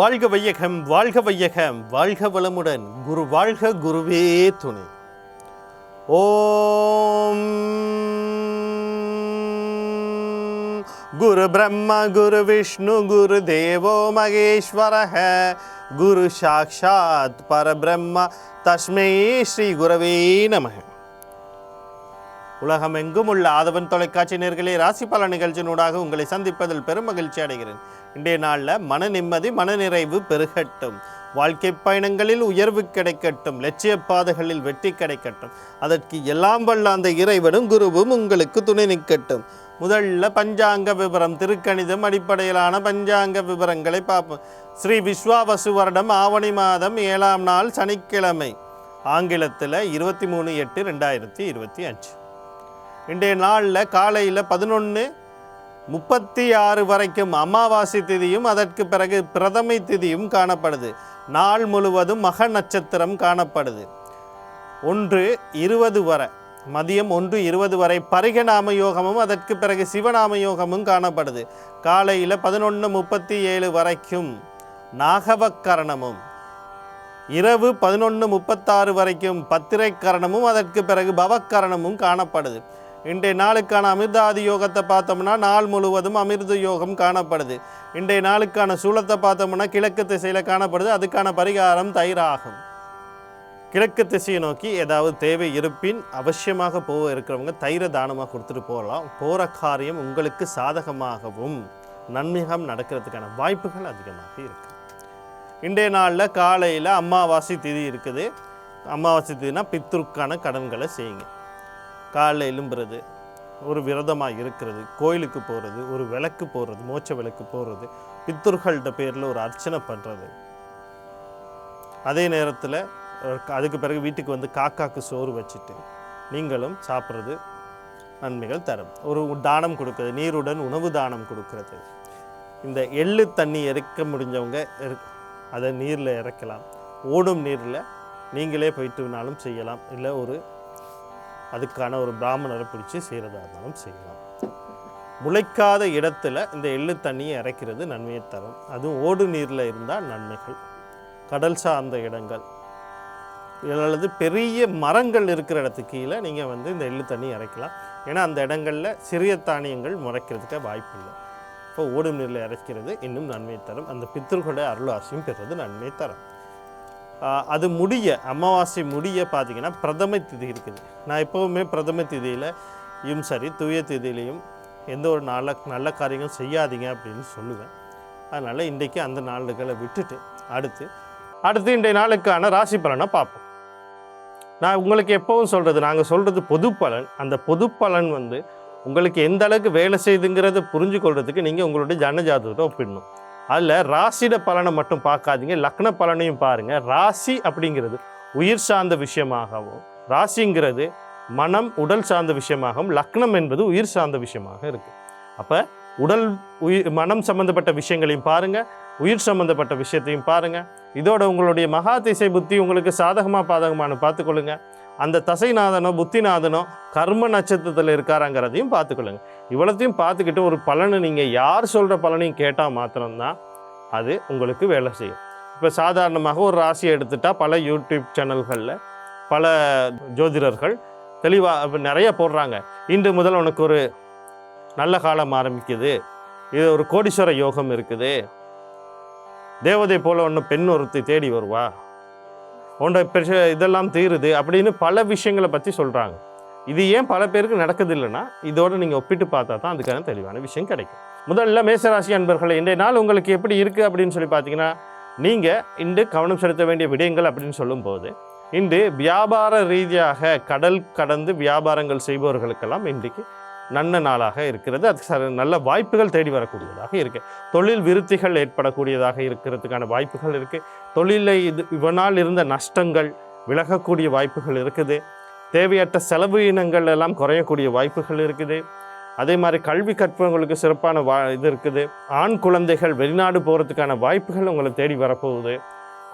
வாழ்க வையகம் வாழ்க வையகம் வாழ்க வளமுடன். குரு வாழ்க குருவே துணை. ஓம். குரு பிரம்ம குரு விஷ்ணு குரு தேவோ மகேஸ்வரः குரு சாட்சாத் பரபிரம்ம. தஸ்மை ஸ்ரீ குரவே நமக. உலகமெங்கும் உள்ள ஆதவன் தொலைக்காட்சி நேர்களே ராசி பல நிகழ்ச்சியினூடாக உங்களை சந்திப்பதில் பெரும் மகிழ்ச்சி அடைகிறேன். இன்றைய நாளில் மன நிம்மதி மனநிறைவு பெருகட்டும். வாழ்க்கை பயணங்களில் உயர்வு கிடைக்கட்டும். லட்சிய பாதைகளில் வெற்றி கிடைக்கட்டும். அதற்கு எல்லாம் வல்ல அந்த இறைவனும் குருவும் உங்களுக்கு துணை நிற்கட்டும். முதல்ல பஞ்சாங்க விவரம் திருக்கணிதம் அடிப்படையிலான பஞ்சாங்க விவரங்களை பார்ப்போம். ஸ்ரீ விஸ்வாவசு வருடம் ஆவணி மாதம் ஏழாம் நாள் சனிக்கிழமை. ஆங்கிலத்தில் இருபத்தி மூணு எட்டு ரெண்டாயிரத்தி இருபத்தி அஞ்சு. இன்றைய நாளில் காலையில் பதினொன்று முப்பத்தி ஆறு வரைக்கும் அமாவாசை திதியும் அதற்கு பிறகு பிரதமை திதியும் காணப்படுது. நாள் முழுவதும் மக நட்சத்திரம் காணப்படுது. ஒன்று இருபது வரை மதியம் ஒன்று இருபது வரை பரிகநாம யோகமும் அதற்கு பிறகு சிவநாம யோகமும் காணப்படுது. காலையில் பதினொன்று முப்பத்தி ஏழு வரைக்கும் நாகவக்கரணமும் இரவு பதினொன்று முப்பத்தாறு வரைக்கும் பத்திரை கரணமும் அதற்கு பிறகு பவக்கரணமும் காணப்படுது. இன்றைய நாளுக்கான அமிர்தாதி யோகத்தை பார்த்தோம்னா நாள் முழுவதும் அமிர்த யோகம் காணப்படுது. இன்றைய நாளுக்கான சூலத்தை பார்த்தோம்னா கிழக்கு திசையில் காணப்படுது. அதுக்கான பரிகாரம் தயிராகும். கிழக்கு திசையை நோக்கி ஏதாவது தேவை இருப்பின் அவசியமாக போக இருக்கிறவங்க தயிர தானமாக கொடுத்துட்டு போகலாம். போகிற காரியம் உங்களுக்கு சாதகமாகவும் நன்மையாக நடக்கிறதுக்கான வாய்ப்புகள் அதிகமாக இருக்குது இன்றைய நாளில் காலையில் அமாவாசை திதி இருக்குது. அமாவாசை திதினா பித்ருக்கான கடன்களை செய்யுங்க. காலைல எழும்புறது ஒரு விரதமாக இருக்கிறது கோயிலுக்கு போகிறது ஒரு விளக்கு போடுறது மோச்ச விளக்கு போகிறது பித்தர்கள்ட்ட பேரில் ஒரு அர்ச்சனை பண்ணுறது அதே நேரத்தில் அதுக்கு பிறகு வீட்டுக்கு வந்து காக்காக்கு சோறு வச்சுட்டு நீங்களும் சாப்பிட்றது நன்மைகள் தரும். ஒரு தானம் கொடுக்குறது நீருடன் உணவு தானம் கொடுக்கறது. இந்த எள்ளு தண்ணி இறக்க முடிஞ்சவங்க அதை நீரில் இறக்கலாம். ஓடும் நீரில் நீங்களே போயிட்டுனாலும் செய்யலாம். இல்லை ஒரு அதுக்கான ஒரு பிராமணரை பிடிச்சி செய்கிறதா இருந்தாலும் செய்யலாம். முளைக்காத இடத்துல இந்த எள்ளு தண்ணியை இறைக்கிறது நன்மையை தரும். அதுவும் ஓடு நீரில் இருந்தால் நன்மைகள். கடல் சார்ந்த இடங்கள். அல்லது பெரிய மரங்கள் இருக்கிற இடத்துக்கு கீழே நீங்கள் வந்து இந்த எள்ளு தண்ணி இறைக்கலாம். ஏன்னா அந்த இடங்களில் சிறிய தானியங்கள் முளைக்கிறதுக்கு வாய்ப்பு இல்லை. இப்போ ஓடும் நீரில் இறைக்கிறது இன்னும் நன்மை தரும். அந்த பித்தர்களுடைய அருளாசியும் பெறுறது நன்மை தரும். அது முடிய அமாவாசை முடிய பார்த்தீங்கன்னா பிரதம திதி இருக்குது. நான் எப்போவுமே பிரதம திதியிலையும் சரி தூய திதியிலையும் எந்த ஒரு நல்ல நல்ல காரியங்களும் செய்யாதீங்க அப்படின்னு சொல்லுவேன். அதனால் இன்றைக்கு அந்த நாளுகளை விட்டுட்டு அடுத்து அடுத்து இன்றைய நாளுக்கான ராசி பலனை பார்ப்போம். நான் உங்களுக்கு எப்பவும் சொல்கிறது நாங்கள் சொல்கிறது பொது பலன். அந்த பொது பலன் வந்து உங்களுக்கு எந்த அளவுக்கு வேலை செய்யுதுங்கிறத புரிஞ்சு கொள்றதுக்கு நீங்கள் உங்களுடைய ஜனஜாதகத்தை ஒப்பிடணும். அதில் ராசியிட பலனை மட்டும் பார்க்காதீங்க. லக்ன பலனையும் பாருங்கள் ராசி அப்படிங்கிறது உயிர் சார்ந்த விஷயமாகவும் ராசிங்கிறது மனம் உடல் சார்ந்த விஷயமாகவும் லக்னம் என்பது உயிர் சார்ந்த விஷயமாக இருக்குது அப்போ உடல் உயிர் மனம் சம்பந்தப்பட்ட விஷயங்களையும் பாருங்கள் உயிர் சம்பந்தப்பட்ட விஷயத்தையும் பாருங்கள் இதோட உங்களுடைய மகா திசை புத்தி உங்களுக்கு சாதகமாக பாதகமானு பார்த்துக்கொள்ளுங்க. அந்த தசைநாதனோ புத்திநாதனோ கர்ம நட்சத்திரத்தில் இருக்காராங்கிறதையும் பார்த்துக்கொள்ளுங்க. இவ்வளோத்தையும் பார்த்துக்கிட்டு ஒரு பலனை நீங்கள் யார் சொல்கிற பலனையும் கேட்டால் மாத்திரம்தான் அது உங்களுக்கு வேலை செய்யும். இப்போ சாதாரணமாக ஒரு ராசியை எடுத்துட்டால் பல யூடியூப் சேனல்களில் பல ஜோதிடர்கள் தெளிவாக நிறைய போடுறாங்க. இன்று முதல் உனக்கு ஒரு நல்ல காலம் ஆரம்பிக்குது. இது ஒரு கோடீஸ்வர யோகம் இருக்குது. தேவதை போல ஒன்று பெண் ஒருத்தி தேடி வருவா. உன்னோட பெருச இதெல்லாம் தீருது அப்படின்னு பல விஷயங்களை பற்றி சொல்கிறாங்க இது ஏன் பல பேருக்கு நடக்குது இல்லைன்னா இதோட நீங்கள் ஒப்பிட்டு பார்த்தா தான் அதுக்கான தெளிவான விஷயம் கிடைக்கும். முதல்ல மேசராசி அன்பர்களே இன்றைய நாள் உங்களுக்கு எப்படி இருக்குது அப்படின்னு சொல்லி பார்த்தீங்கன்னா நீங்கள் இன்று கவனம் செலுத்த வேண்டிய விடயங்கள் அப்படின்னு சொல்லும்போது இன்று வியாபார ரீதியாக கடல் கடந்து வியாபாரங்கள் செய்பவர்களுக்கெல்லாம் இன்றைக்கு நல்ல நாளாக இருக்கிறது. அது ச- நல்ல வாய்ப்புகள் தேடி வரக்கூடியதாக இருக்குது தொழில் விருத்திகள் ஏற்படக்கூடியதாக இருக்கிறதுக்கான வாய்ப்புகள் இருக்குது தொழிலில் இது இவனால் இருந்த நஷ்டங்கள் விலகக்கூடிய வாய்ப்புகள் இருக்குது. தேவையற்ற செலவு இனங்கள் எல்லாம் குறையக்கூடிய வாய்ப்புகள் இருக்குது. அதே மாதிரி கல்வி கற்பவங்களுக்கு சிறப்பான வா இது இருக்குது. ஆண் குழந்தைகள் வெளிநாடு போகிறதுக்கான வாய்ப்புகள் உங்களை தேடி வரப்போகுது.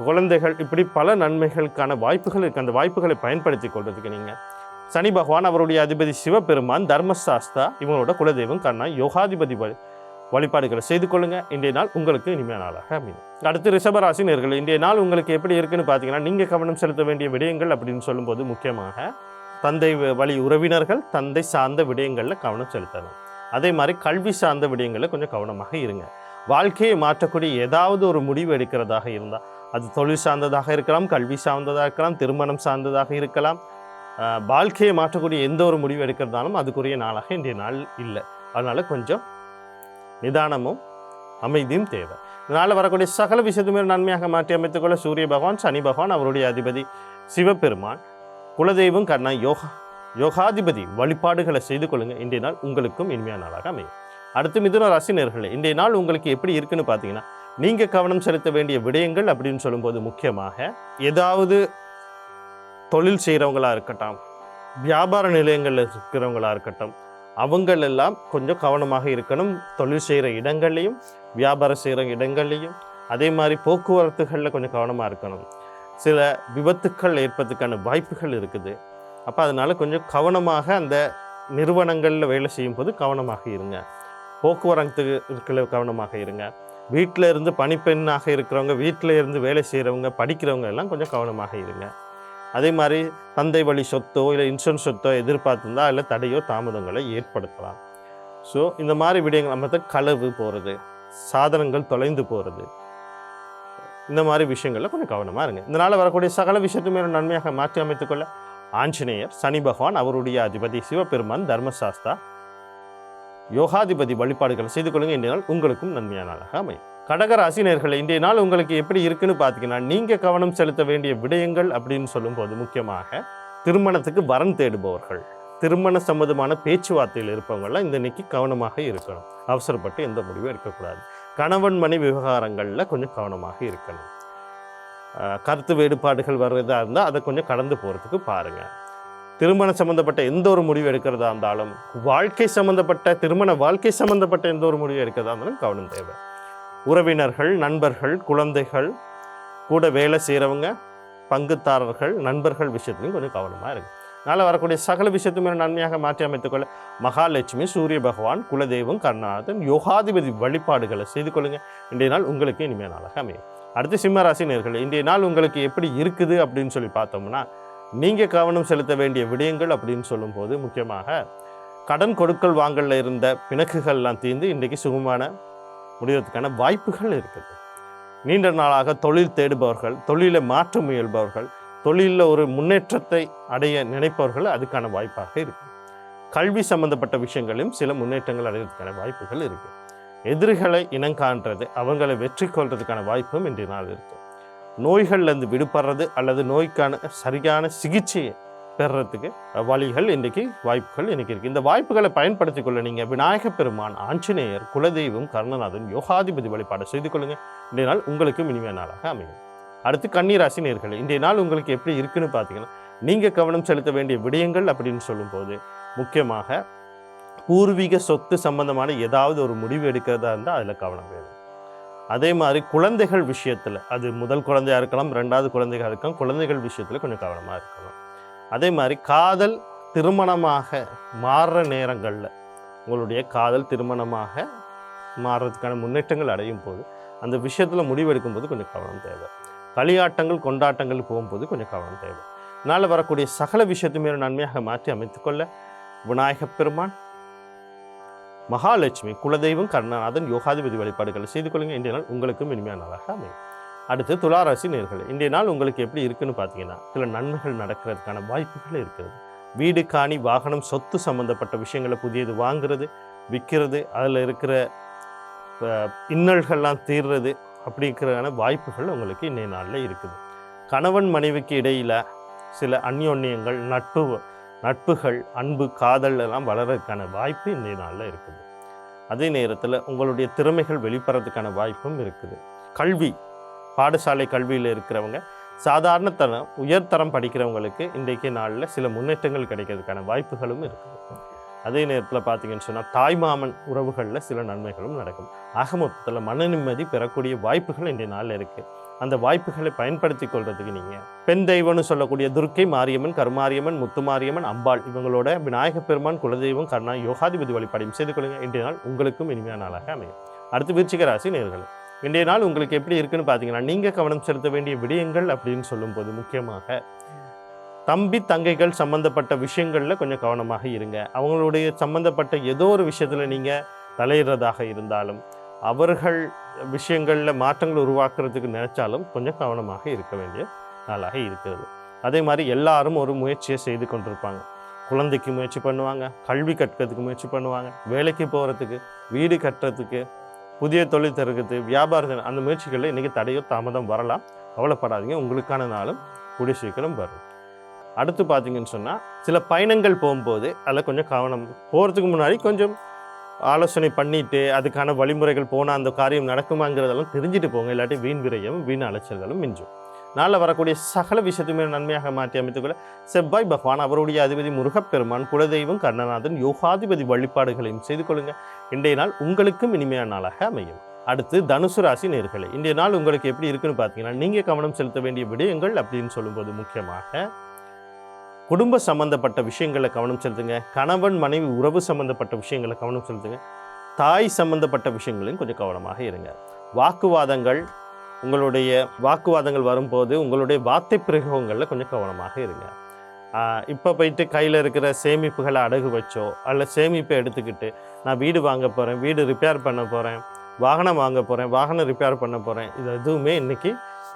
குழந்தைகள் இப்படி பல நன்மைகளுக்கான வாய்ப்புகள் இருக்குது அந்த வாய்ப்புகளை பயன்படுத்தி கொள்றதுக்கு நீங்கள் சனி பகவான் அவருடைய அதிபதி சிவபெருமான் தர்மசாஸ்தா இவங்களோட குலதெய்வம் கண்ணா யோகாதிபதி வழிபாடுகளை செய்து கொள்ளுங்கள் இன்றைய நாள் உங்களுக்கு இனிமையான நாளாக அமையும். அடுத்து ரிஷபராசி நேர்கள் இன்றைய நாள் உங்களுக்கு எப்படி இருக்குன்னு பார்த்தீங்கன்னா நீங்கள் கவனம் செலுத்த வேண்டிய விடயங்கள் அப்படின்னு சொல்லும்போது முக்கியமாக தந்தை வ- வழி உறவினர்கள் தந்தை சார்ந்த விடயங்களில் கவனம் செலுத்தணும். அதே மாதிரி கல்வி சார்ந்த விடயங்களில் கொஞ்சம் கவனமாக இருங்க. வாழ்க்கையை மாற்றக்கூடிய ஏதாவது ஒரு முடிவு எடுக்கிறதாக இருந்தால் அது தொழில் சார்ந்ததாக இருக்கலாம் கல்வி சார்ந்ததாக இருக்கலாம் திருமணம் சார்ந்ததாக இருக்கலாம் வாழ்க்கையை மாற்றக்கூடிய எந்த ஒரு முடிவு எடுக்கிறதாலும் அதுக்குரிய நாளாக இன்றைய நாள் இல்லை. அதனால் கொஞ்சம் நிதானமும் அமைதியும் தேவை. இதனால் வரக்கூடிய சகல விஷயத்துமே நன்மையாக மாற்றி அமைத்துக்கொள்ள சூரிய பகவான் சனி பகவான் அவருடைய அதிபதி சிவபெருமான் குலதெய்வம் கர்ணா யோகா யோகாதிபதி வழிபாடுகளை செய்து கொள்ளுங்கள் இன்றைய நாள் உங்களுக்கும் இனிமையான நாளாக அமையும். அடுத்து மிதுன ராசி இன்றைய நாள் உங்களுக்கு எப்படி இருக்குன்னு பார்த்தீங்கன்னா நீங்கள் கவனம் செலுத்த வேண்டிய விடயங்கள் அப்படின்னு சொல்லும்போது முக்கியமாக ஏதாவது தொழில் செய்கிறவங்களாக இருக்கட்டும் வியாபார நிலையங்களில் இருக்கிறவங்களா இருக்கட்டும் அவங்களெல்லாம் கொஞ்சம் கவனமாக இருக்கணும். தொழில் செய்கிற இடங்கள்லையும் வியாபாரம் செய்கிற இடங்கள்லையும் அதே மாதிரி போக்குவரத்துகளில் கொஞ்சம் கவனமாக இருக்கணும். சில விபத்துக்கள் ஏற்பதுக்கான வாய்ப்புகள் இருக்குது. அப்போ அதனால் கொஞ்சம் கவனமாக அந்த நிறுவனங்களில் வேலை செய்யும்போது கவனமாக இருங்க. போக்குவரத்துக்களை கவனமாக இருங்க. வீட்டில் இருந்து பணிப்பெண்ணாக இருக்கிறவங்க வீட்டில் இருந்து வேலை செய்கிறவங்க படிக்கிறவங்க எல்லாம் கொஞ்சம் கவனமாக இருங்க. அதே மாதிரி தந்தை வழி சொத்தோ இல்லை இன்சூரன்ஸ் சொத்தோ எதிர்பார்த்துருந்தா அதில் தடையோ தாமதங்களை ஏற்படுத்தலாம். ஸோ இந்த மாதிரி விடயங்கள் நம்ம களவு போகிறது சாதனங்கள் தொலைந்து போகிறது இந்த மாதிரி விஷயங்களில் கொஞ்சம் கவனமாக இருங்க. இதனால் வரக்கூடிய சகல விஷயத்துமே நன்மையாக மாற்றி அமைத்துக்கொள்ள ஆஞ்சநேயர் சனி பகவான் அவருடைய அதிபதி சிவபெருமான் தர்மசாஸ்தா யோகாதிபதி வழிபாடுகளை செய்து கொள்ளுங்க இன்றைய நாள் உங்களுக்கும் நன்மையான நாளாக அமையும். கடகராசி நேயர்களே இன்றைய நாள் உங்களுக்கு எப்படி இருக்குன்னு பார்த்தீங்கன்னா நீங்கள் கவனம் செலுத்த வேண்டிய விடயங்கள் அப்படின்னு சொல்லும்போது முக்கியமாக திருமணத்துக்கு வரன் தேடுபவர்கள் திருமண சம்மதமான பேச்சுவார்த்தையில் இருப்பவங்களாம் இந்த இன்னைக்கு கவனமாக இருக்கணும். அவசரப்பட்டு எந்த முடிவும் எடுக்கக்கூடாது. கணவன் மணி விவகாரங்களில் கொஞ்சம் கவனமாக இருக்கணும். கருத்து வேறுபாடுகள் வர்றதா இருந்தால் அதை கொஞ்சம் கடந்து போகிறதுக்கு பாருங்கள் திருமணம் சம்மந்தப்பட்ட எந்த ஒரு முடிவு எடுக்கிறதா இருந்தாலும் வாழ்க்கை சம்மந்தப்பட்ட திருமண வாழ்க்கை சம்மந்தப்பட்ட எந்த ஒரு முடிவு எடுக்கிறதா இருந்தாலும் கவனம் தேவை. உறவினர்கள் நண்பர்கள் குழந்தைகள் கூட வேலை செய்கிறவங்க பங்குதாரர்கள் நண்பர்கள் விஷயத்துலையும் கொஞ்சம் கவனமாக இருக்கு அதனால் வரக்கூடிய சகல விஷயத்துமே நன்மையாக மாற்றி அமைத்துக்கொள்ள மகாலட்சுமி சூரிய பகவான் குலதெய்வம் கர்நாதன் யோகாதிபதி வழிபாடுகளை செய்து கொள்ளுங்கள் இன்றைய நாள் உங்களுக்கு இனிமேல் நாளாக அமையும். அடுத்து சிம்மராசி நேர்கள் இன்றைய நாள் உங்களுக்கு எப்படி இருக்குது அப்படின்னு சொல்லி பார்த்தோம்னா நீங்கள் கவனம் செலுத்த வேண்டிய விடயங்கள் அப்படின்னு சொல்லும்போது முக்கியமாக கடன் கொடுக்கல் வாங்கலில் இருந்த பிணக்குகள்லாம் தீர்ந்து இன்றைக்கு சுகமான முடிவதற்கான வாய்ப்புகள் இருக்குது. நீண்ட நாளாக தொழில் தேடுபவர்கள் தொழிலை மாற்ற முயல்பவர்கள் தொழிலில் ஒரு முன்னேற்றத்தை அடைய நினைப்பவர்கள் அதுக்கான வாய்ப்பாக இருக்குது. கல்வி சம்பந்தப்பட்ட விஷயங்களிலும் சில முன்னேற்றங்கள் அடைவதற்கான வாய்ப்புகள் இருக்கு எதிரிகளை இனங்காண்றது அவங்களை வெற்றி கொள்றதுக்கான வாய்ப்பும் இன்றைய நாள் இருக்கு நோய்கள்லேருந்து விடுபடுறது அல்லது நோய்க்கான சரியான சிகிச்சையை பெறத்துக்கு வழிகள் இன்றைக்கி வாய்ப்புகள் இன்றைக்கி இருக்குது இந்த வாய்ப்புகளை பயன்படுத்திக் கொள்ள நீங்கள் விநாயக பெருமான் ஆஞ்சநேயர் குலதெய்வம் கருணநாதன் யோகாதிபதி வழிபாடு செய்து கொள்ளுங்கள் இன்றைய நாள் உங்களுக்கு இனிமையான நாளாக அமையும். அடுத்து கன்னிராசி நேர்கள் இன்றைய நாள் உங்களுக்கு எப்படி இருக்குன்னு பார்த்தீங்கன்னா நீங்கள் கவனம் செலுத்த வேண்டிய விடயங்கள் அப்படின்னு சொல்லும்போது முக்கியமாக பூர்வீக சொத்து சம்பந்தமான ஏதாவது ஒரு முடிவு எடுக்கிறதா இருந்தால் அதில் கவனம் வேணும். அதே மாதிரி குழந்தைகள் விஷயத்தில் அது முதல் குழந்தையாக இருக்கலாம் ரெண்டாவது குழந்தையாக இருக்கலாம் குழந்தைகள் விஷயத்தில் கொஞ்சம் கவனமாக இருக்கணும். அதே மாதிரி காதல் திருமணமாக மாறுற நேரங்களில் உங்களுடைய காதல் திருமணமாக மாறுறதுக்கான முன்னேற்றங்கள் அடையும் போது அந்த விஷயத்தில் முடிவெடுக்கும் போது கொஞ்சம் கவனம் தேவை. களியாட்டங்கள் கொண்டாட்டங்கள் போகும்போது கொஞ்சம் கவனம் தேவை. இதனால் வரக்கூடிய சகல விஷயத்தையுமே நன்மையாக மாற்றி அமைத்துக்கொள்ள விநாயகப் பெருமான் மகாலட்சுமி குலதெய்வம் கருணாநாதன் யோகாதிபதி வழிபாடுகளை செய்து கொள்ளுங்கள். இன்றைய நாள் உங்களுக்கும் இனிமையான நாளாக அமையும். அடுத்து துளாராசி நேர்கள். இன்றைய நாள் உங்களுக்கு எப்படி இருக்குன்னு பார்த்தீங்கன்னா சில நன்மைகள் நடக்கிறதுக்கான வாய்ப்புகள் இருக்கிறது. வீடு காணி வாகனம் சொத்து சம்பந்தப்பட்ட விஷயங்களை புதியது வாங்குறது விற்கிறது அதில் இருக்கிற இன்னல்கள்லாம் தீர்றது அப்படிங்கிறதான வாய்ப்புகள் உங்களுக்கு இன்றைய நாளில் இருக்குது. கணவன் மனைவிக்கு இடையில் சில அந்யோன்யங்கள் நட்பு நட்புகள் அன்பு காதல் எல்லாம் வளர்றதுக்கான வாய்ப்பு இன்றைய நாளில் இருக்குது. அதே நேரத்தில் உங்களுடைய திறமைகள் வெளிப்படுறதுக்கான வாய்ப்பும் இருக்குது. கல்வி பாடசாலை கல்வியில் இருக்கிறவங்க சாதாரண தரம் உயர்தரம் படிக்கிறவங்களுக்கு இன்றைக்கு நாளில் சில முன்னேற்றங்கள் கிடைக்கிறதுக்கான வாய்ப்புகளும் இருக்குது. அதே நேரத்தில் பார்த்தீங்கன்னு சொன்னால் தாய்மாமன் உறவுகளில் சில நன்மைகளும் நடக்கும். ஆக மொத்தத்தில் மன நிம்மதி பெறக்கூடிய வாய்ப்புகள் இன்றைய நாளில் இருக்குது அந்த வாய்ப்புகளை பயன்படுத்தி கொள்றதுக்கு நீங்கள் பெண் தெய்வம்னு சொல்லக்கூடிய துர்க்கை மாரியம்மன் கருமாரியம்மன் முத்துமாரியம்மன் அம்பாள் இவங்களோட விநாயக பெருமான் குலதெய்வம் கர்ணா யோகாதிபதி வழிபாடையும் செய்து கொள்ளுங்கள் இன்றைய நாள் உங்களுக்கும் இனிமையான நாளாக அமையும். அடுத்து விருச்சிக ராசி நேர்கள் இன்றைய நாள் உங்களுக்கு எப்படி இருக்குன்னு பார்த்தீங்கன்னா நீங்கள் கவனம் செலுத்த வேண்டிய விடயங்கள் அப்படின்னு சொல்லும்போது முக்கியமாக தம்பி தங்கைகள் சம்பந்தப்பட்ட விஷயங்களில் கொஞ்சம் கவனமாக இருங்க. அவங்களுடைய சம்பந்தப்பட்ட ஏதோ ஒரு விஷயத்தில் நீங்கள் தலையிடுறதாக இருந்தாலும் அவர்கள் விஷயங்களில் மாற்றங்கள் உருவாக்குறதுக்கு நினச்சாலும் கொஞ்சம் கவனமாக இருக்க வேண்டிய நாளாக இருக்கிறது. அதே மாதிரி எல்லாரும் ஒரு முயற்சியை செய்து கொண்டிருப்பாங்க. குழந்தைக்கு முயற்சி பண்ணுவாங்க கல்வி கற்கிறதுக்கு முயற்சி பண்ணுவாங்க வேலைக்கு போகிறதுக்கு வீடு கட்டுறதுக்கு புதிய தொழில் தருகிறது வியாபாரத்தின் அந்த முயற்சிகளில் இன்றைக்கி தடையோ தாமதம் வரலாம். கவலைப்படாதீங்க உங்களுக்கான நாளும் கூடிய சீக்கிரம் வரும். அடுத்து பார்த்தீங்கன்னு சொன்னால் சில பயணங்கள் போகும்போது அதில் கொஞ்சம் கவனம் போகிறதுக்கு முன்னாடி கொஞ்சம் ஆலோசனை பண்ணிட்டு அதுக்கான வழிமுறைகள் போனால் அந்த காரியம் நடக்குமாங்கிறதெல்லாம் தெரிஞ்சுட்டு போங்க. இல்லாட்டி வீண் விரயம் வீண் அலைச்சல்களும் மிஞ்சும். நாளில் வரக்கூடிய சகல விஷயத்துமே நன்மையாக மாற்றி அமைத்துக்கொள்ள செவ்வாய் பகவான் அவருடைய அதிபதி முருகப்பெருமான் குலதெய்வம் கர்ணநாதன் யோகாதிபதி வழிபாடுகளையும் செய்து கொள்ளுங்க. இன்றைய நாள் உங்களுக்கும் இனிமையான நாளாக அமையும். அடுத்து தனுசு ராசி நேர்களை இன்றைய நாள் உங்களுக்கு எப்படி இருக்குன்னு பார்த்தீங்கன்னா நீங்கள் கவனம் செலுத்த வேண்டிய விடயங்கள் அப்படின்னு சொல்லும்போது முக்கியமாக குடும்ப சம்பந்தப்பட்ட விஷயங்களை கவனம் செலுத்துங்க. கணவன் மனைவி உறவு சம்பந்தப்பட்ட விஷயங்களை கவனம் செலுத்துங்க. தாய் சம்பந்தப்பட்ட விஷயங்களையும் கொஞ்சம் கவனமாக இருங்க. வாக்குவாதங்கள் உங்களுடைய வாக்குவாதங்கள் வரும்போது உங்களுடைய வார்த்தை பிரயோகங்களில் கொஞ்சம் கவனமாக இருங்க. இப்போ போயிட்டு கையில் இருக்கிற சேமிப்புகளை அடகு வச்சோ அல்ல சேமிப்பை எடுத்துக்கிட்டு நான் வீடு வாங்க போகிறேன் வீடு ரிப்பேர் பண்ண போகிறேன் வாகனம் வாங்க போகிறேன் வாகனம் ரிப்பேர் பண்ண போகிறேன் இது எதுவுமே இன்றைக்கி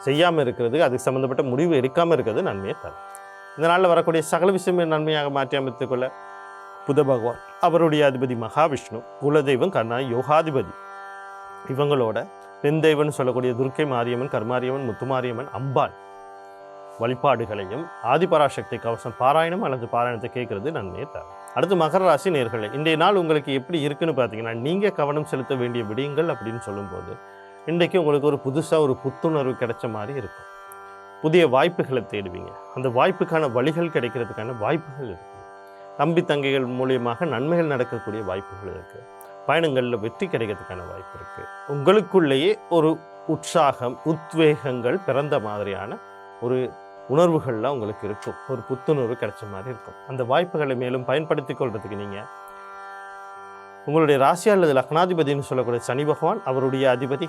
செய்யாமல் இருக்கிறது அதுக்கு சம்மந்தப்பட்ட முடிவு எடுக்காமல் இருக்கிறது நன்மையை தரும். இதனால் வரக்கூடிய சகல விஷயமே நன்மையாக மாற்றி அமைத்துக்கொள்ள புத பகவான் அவருடைய அதிபதி மகாவிஷ்ணு குலதெய்வம் கண்ணா யோகாதிபதி இவங்களோட பெண் சொல்லக்கூடிய துர்க்கை மாரியம்மன் கர்மாரியம்மன் முத்துமாரியம்மன் அம்பாள் வழிபாடுகளையும் ஆதிபராசக்தி கவசம் பாராயணம் அல்லது பாராயணத்தை கேட்கறது நன்மையை தரும். அடுத்து மகர ராசி நேர்களை இன்றைய நாள் உங்களுக்கு எப்படி இருக்குன்னு பார்த்தீங்கன்னா நீங்கள் கவனம் செலுத்த வேண்டிய விடயங்கள் அப்படின்னு சொல்லும்போது இன்றைக்கு உங்களுக்கு ஒரு புதுசாக ஒரு புத்துணர்வு கிடைச்ச மாதிரி இருக்கும். புதிய வாய்ப்புகளை தேடுவீங்க. அந்த வாய்ப்புக்கான வழிகள் கிடைக்கிறதுக்கான வாய்ப்புகள் இருக்குது தம்பி தங்கைகள் மூலியமாக நன்மைகள் நடக்கக்கூடிய வாய்ப்புகள் இருக்குது பயணங்களில் வெற்றி கிடைக்கிறதுக்கான வாய்ப்பு இருக்குது உங்களுக்குள்ளேயே ஒரு உற்சாகம் உத்வேகங்கள் பிறந்த மாதிரியான ஒரு உணர்வுகள்லாம் உங்களுக்கு இருக்கும். ஒரு புத்துணர்வு கிடைச்ச மாதிரி இருக்கும். அந்த வாய்ப்புகளை மேலும் பயன்படுத்தி கொள்றதுக்கு நீங்கள் உங்களுடைய ராசி அல்லது லக்னாதிபதினு சொல்லக்கூடிய சனி பகவான் அவருடைய அதிபதி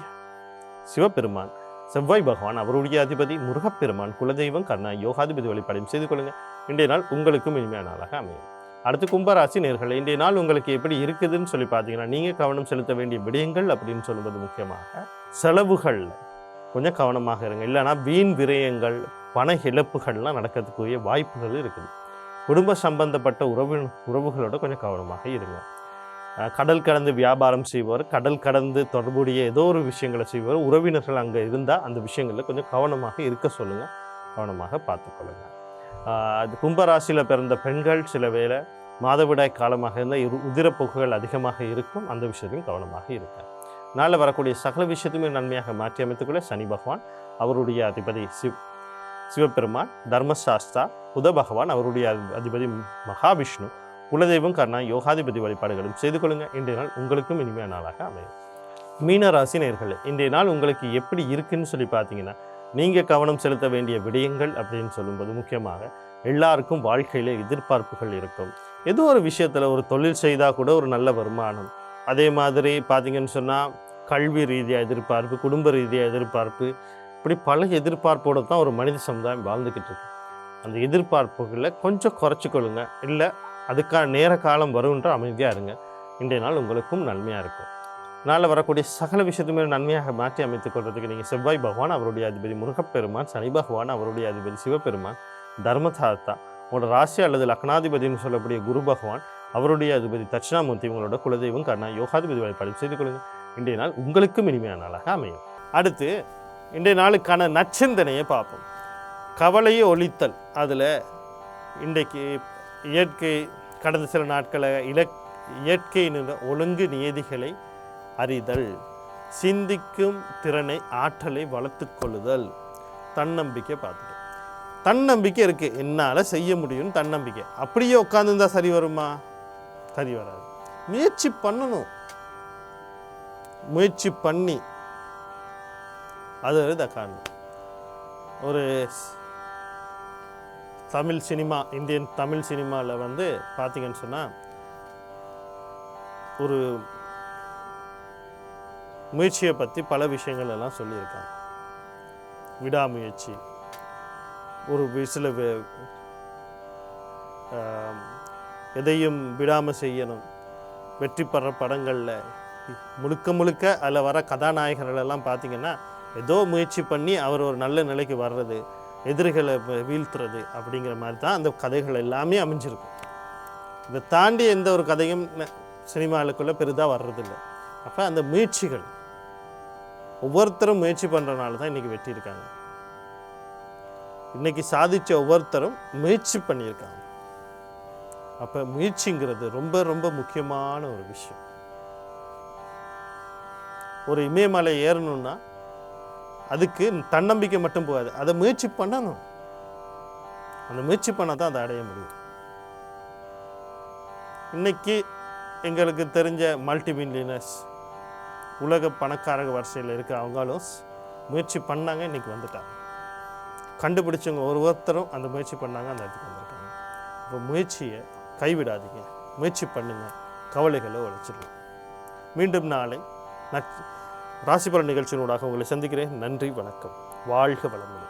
சிவபெருமான் செவ்வாய் பகவான் அவருடைய அதிபதி முருகப்பெருமான் குலதெய்வம் கர்ணா யோகாதிபதி வழிபாடும் செய்து கொள்ளுங்க. இன்றைய நாள் உங்களுக்கும் இனிமையான நாளாக அமையும். அடுத்து கும்பராசி நேர்கள் இன்றைய நாள் உங்களுக்கு எப்படி இருக்குதுன்னு சொல்லி பார்த்தீங்கன்னா நீங்கள் கவனம் செலுத்த வேண்டிய விடயங்கள் அப்படின்னு சொல்லுவது முக்கியமாக செலவுகளில் கொஞ்சம் கவனமாக இருங்க. இல்லைன்னா வீண் விரயங்கள் பண இழப்புகள்லாம் நடக்கிறதுக்குரிய வாய்ப்புகள் இருக்குது. குடும்ப சம்பந்தப்பட்ட உறவு உறவுகளோட கொஞ்சம் கவனமாக இருங்க. கடல் கடந்து வியாபாரம் செய்வார் கடல் கடந்து தொடர்புடைய ஏதோ ஒரு விஷயங்களை செய்வார் உறவினர்கள் அங்கே இருந்தால் அந்த விஷயங்களில் கொஞ்சம் கவனமாக இருக்க சொல்லுங்கள் கவனமாக பார்த்துக்கொள்ளுங்கள் அது கும்பராசியில் பிறந்த பெண்கள் சில வேலை மாதவிடாய் காலமாக இருந்தால் இரு உதிரப்போக்குகள் அதிகமாக இருக்கும். அந்த விஷயத்தையும் கவனமாக இருக்க நாளில் வரக்கூடிய சகல விஷயத்தையுமே நன்மையாக மாற்றி அமைத்துக்கொள்ள சனி பகவான் அவருடைய அதிபதி சிவ் சிவபெருமான் தர்மசாஸ்தா புத பகவான் அவருடைய அதிபதி மகாவிஷ்ணு குலதெய்வம் கர்ணா யோகாதிபதி வழிபாடுகளும் செய்து கொள்ளுங்க. இன்றைய நாள் உங்களுக்கும் இனிமையான நாளாக அமையும். மீனராசி நேர்களே இன்றைய நாள் உங்களுக்கு எப்படி இருக்குன்னு சொல்லி பார்த்தீங்கன்னா நீங்கள் கவனம் செலுத்த வேண்டிய விடயங்கள் அப்படின்னு சொல்லும்போது முக்கியமாக எல்லாருக்கும் வாழ்க்கையில் எதிர்பார்ப்புகள் இருக்கும். ஏதோ ஒரு விஷயத்தில் ஒரு தொழில் செய்தால் கூட ஒரு நல்ல வருமானம். அதே மாதிரி பார்த்தீங்கன்னு சொன்னால் கல்வி ரீதியாக எதிர்பார்ப்பு குடும்ப ரீதியாக எதிர்பார்ப்பு இப்படி பல எதிர்பார்ப்போடு தான் ஒரு மனித சமுதாயம் வாழ்ந்துக்கிட்டு இருக்கு. அந்த எதிர்பார்ப்புகளை கொஞ்சம் குறைச்சிக்கொள்ளுங்க. இல்லை அதுக்கான நேர காலம் வரும்ன்ற அமைதியாக இருங்க. இன்றைய நாள் உங்களுக்கும் நன்மையாக இருக்கும். நாளில் வரக்கூடிய சகல விஷயத்துமே நன்மையாக மாற்றி அமைத்துக் கொள்றதுக்கு நீங்கள் செவ்வாய் பகவான் அவருடைய அதிபதி முருகப்பெருமான் சனி பகவான் அவருடைய அதிபதி சிவபெருமான் தர்மதாத்தா உங்களோட ராசி அல்லது லக்னாதிபதினு சொல்லக்கூடிய குரு பகவான் அவருடைய அதிபதி தட்சிணாமூர்த்தி உங்களோட குலதெய்வம் கர்ணா யோகாதிபதி வழிபாடு செய்து கொள்ளுங்கள் இன்றைய நாள் உங்களுக்கும் இனிமையான நாளாக அமையும். அடுத்து இன்றைய நாளுக்கான நச்சிந்தனையை பார்ப்போம். கவலையை ஒழித்தல். அதில் இன்றைக்கு இயற்கை கடந்த சில நாட்களை இலக் இயற்கையின் ஒழுங்கு நியதிகளை அறிதல். சிந்திக்கும் திறனை ஆற்றலை வளர்த்து கொள்ளுதல். தன்னம்பிக்கை பார்த்துட்டு தன்னம்பிக்கை இருக்குது என்னால் செய்ய முடியும்னு தன்னம்பிக்கை. அப்படியே உட்காந்துருந்தா சரி வருமா? சரி வராது. முயற்சி பண்ணணும். முயற்சி பண்ணி. அது இதை காரணம். ஒரு தமிழ் சினிமா இந்தியன் தமிழ் சினிமாவில் வந்து பார்த்தீங்கன்னு சொன்னால் ஒரு முயற்சியை பற்றி பல விஷயங்கள் எல்லாம் சொல்லியிருக்காங்க. விடாமுயற்சி. ஒரு சில எதையும் விடாமல் செய்யணும். வெற்றி பெற படங்களில். முழுக்க முழுக்க அதில் வர கதாநாயகர்களெல்லாம் பார்த்திங்கன்னா பார்த்தீங்கன்னா ஏதோ முயற்சி பண்ணி அவர் ஒரு நல்ல நிலைக்கு வர்றது எதிரிகளை வீழ்த்துறது அப்படிங்கிற மாதிரி தான் அந்த கதைகள் எல்லாமே அமைஞ்சிருக்கும் இதை தாண்டி எந்த ஒரு கதையும் சினிமாவுக்குள்ளே பெரிதாக வர்றதில்லை. அப்போ அந்த முயற்சிகள் ஒவ்வொருத்தரும் முயற்சி பண்ணுறனால தான் இன்றைக்கி வெற்றி இருக்காங்க இன்னைக்கு சாதித்த ஒவ்வொருத்தரும் முயற்சி பண்ணியிருக்காங்க. அப்போ முயற்சிங்கிறது ரொம்ப ரொம்ப முக்கியமான ஒரு விஷயம். ஒரு இமயமலை ஏறணும்னா அதுக்கு தன்னம்பிக்கை மட்டும் போகாது. அதை முயற்சி பண்ணணும். அந்த முயற்சி பண்ணால் தான் அதை அடைய முடியும். இன்னைக்கு எங்களுக்கு தெரிஞ்ச மல்டி மில்லியனர்ஸ் உலக பணக்காரக வரிசையில் இருக்கிற அவங்களும் முயற்சி பண்ணாங்க இன்னைக்கு வந்துட்டாங்க. கண்டுபிடிச்சவங்க ஒரு ஒருத்தரும் அந்த முயற்சி பண்ணாங்க அந்த இடத்துக்கு வந்திருக்காங்க. இப்போ முயற்சியை கைவிடாதீங்க. முயற்சி பண்ணுங்கள் கவலைகளை உழைச்சிடலாம் மீண்டும் நாளை நட் ராசிபலன் நிகழ்ச்சியினூடாக உங்களை சந்திக்கிறேன். நன்றி வணக்கம். வாழ்க வளமுடன்.